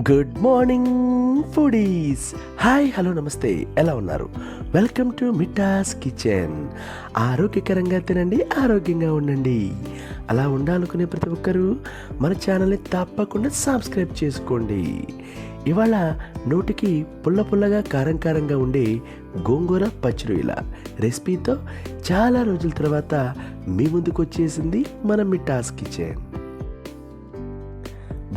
Good morning foodies hi hello నమస్తే. ఎలా ఉన్నారు? వెల్కమ్ టు మిఠాస్ కిచెన్ ఆరోగ్యకరంగా తినండి ఆరోగ్యంగా ఉండండి. అలా ఉండాలనుకునే ప్రతి ఒక్కరూ మన ఛానల్ని తప్పకుండా సబ్స్క్రైబ్ చేసుకోండి. ఇవాళ నోటికి పుల్ల పుల్లగా కారం కారంగా ఉండే గోంగూర పచ్చిరొయ్యల రెసిపీతో చాలా రోజుల తర్వాత మీ ముందుకు వచ్చేసింది మన మిఠాస్ కిచెన్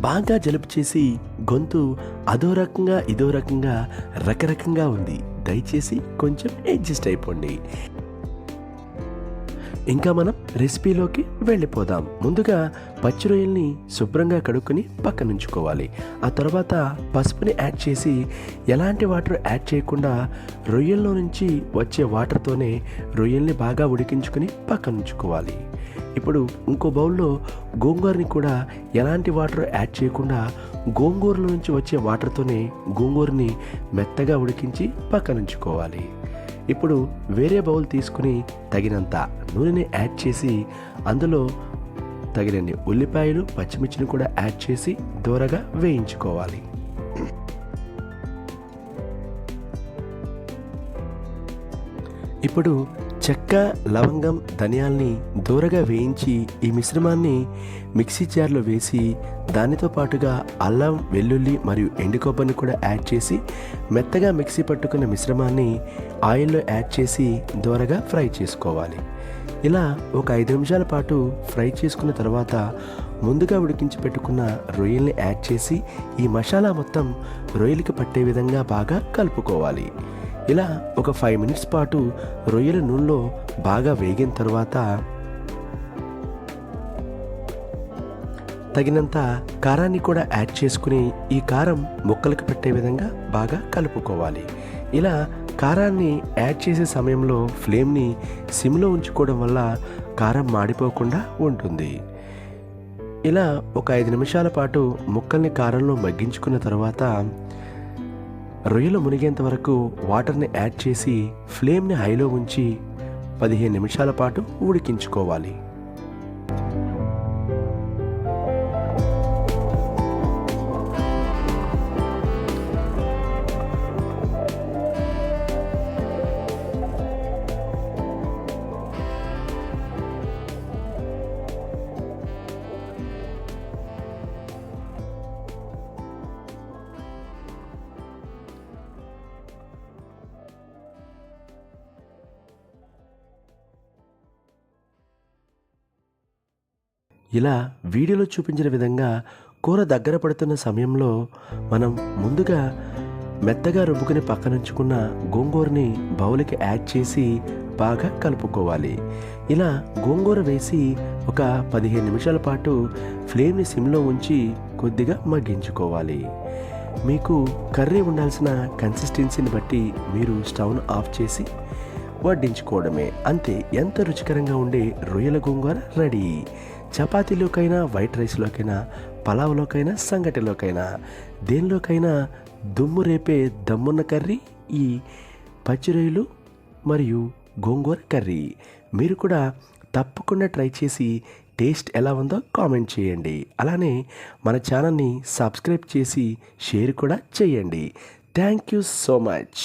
బాగా జలుబు చేసి గొంతు అదో రకంగా ఇదో రకంగా రకరకంగా ఉంది. దయచేసి కొంచెం అడ్జస్ట్ అయిపోండి. ఇంకా మనం రెసిపీలోకి వెళ్ళిపోదాం. ముందుగా పచ్చి రొయ్యల్ని శుభ్రంగా కడుక్కొని పక్కనుంచుకోవాలి ఆ తర్వాత పసుపుని యాడ్ చేసి ఎలాంటి వాటర్ యాడ్ చేయకుండా రొయ్యల్లో నుంచి వచ్చే వాటర్తోనే రొయ్యల్ని బాగా ఉడికించుకొని పక్కనుంచుకోవాలి ఇప్పుడు ఇంకో బౌల్లో గోంగూరని కూడా ఎలాంటి వాటర్ యాడ్ చేయకుండా గోంగూరలో నుంచి వచ్చే వాటర్తోనే గోంగూరని మెత్తగా ఉడికించి పక్కన ఉంచుకోవాలి ఇప్పుడు వేరే బౌల్ తీసుకుని తగినంత నూనెని యాడ్ చేసి అందులో తగినన్ని ఉల్లిపాయలు పచ్చిమిర్చిని కూడా యాడ్ చేసి దూరగా వేయించుకోవాలి. ఇప్పుడు చెక్క లవంగం ధనియాల్ని దూరగా వేయించి ఈ మిశ్రమాన్ని మిక్సీ జార్లో వేసి దానితో పాటుగా అల్లం వెల్లుల్లి మరియు ఎండు కొబ్బరిని కూడా యాడ్ చేసి మెత్తగా మిక్సీ పట్టుకున్న మిశ్రమాన్ని ఆయిల్లో యాడ్ చేసి దూరగా ఫ్రై చేసుకోవాలి. ఇలా ఒక ఐదు నిమిషాల పాటు ఫ్రై చేసుకున్న తర్వాత ముందుగా ఉడికించి పెట్టుకున్న రొయ్యల్ని యాడ్ చేసి ఈ మసాలా మొత్తం రొయ్యలకి పట్టే విధంగా బాగా కలుపుకోవాలి. ఇలా ఒక ఫైవ్ మినిట్స్ పాటు రొయ్యల నూనెలో బాగా వేగిన తర్వాత తగినంత కారాన్ని కూడా యాడ్ చేసుకుని ఈ కారం ముక్కలకు పెట్టే విధంగా బాగా కలుపుకోవాలి. ఇలా కారాన్ని యాడ్ చేసే సమయంలో ఫ్లేమ్ని సిమ్లో ఉంచుకోవడం వల్ల కారం మాడిపోకుండా ఉంటుంది. ఇలా ఒక ఐదు నిమిషాల పాటు ముక్కల్ని కారంలో మగ్గించుకున్న తర్వాత రొయ్యలు మునిగేంత వరకు వాటర్ని యాడ్ చేసి ఫ్లేమ్ని హైలో ఉంచి పదిహేను నిమిషాల పాటు ఉడికించుకోవాలి. ఇలా వీడియోలో చూపించిన విధంగా కూర దగ్గర పడుతున్న సమయంలో మనం ముందుగా మెత్తగా రుబ్బుకుని పక్కనుంచుకున్న గోంగూరని బౌల్కి యాడ్ చేసి బాగా కలుపుకోవాలి. ఇలా గోంగూర వేసి ఒక పదిహేను నిమిషాల పాటు ఫ్లేమ్ని సిమ్లో ఉంచి కొద్దిగా మగ్గించుకోవాలి. మీకు కర్రీ ఉండాల్సిన కన్సిస్టెన్సీని బట్టి మీరు స్టవ్ను ఆఫ్ చేసి వడ్డించుకోవడమే. అంతే ఎంత రుచికరంగా ఉండే రొయ్యల గోంగూర రెడీ. చపాతీలోకైనా వైట్ రైస్లోకైనా పలావ్లోకైనా సంగటిలోకైనా దేనిలోకైనా దుమ్ము రేపే దమ్మున్న కర్రీ ఈ పచ్చి రొయ్యలు మరియు గోంగూర కర్రీ. మీరు కూడా తప్పకుండా ట్రై చేసి టేస్ట్ ఎలా ఉందో కామెంట్ చేయండి. అలానే మన ఛానల్ని సబ్స్క్రైబ్ చేసి షేర్ కూడా చేయండి. Thank you so much.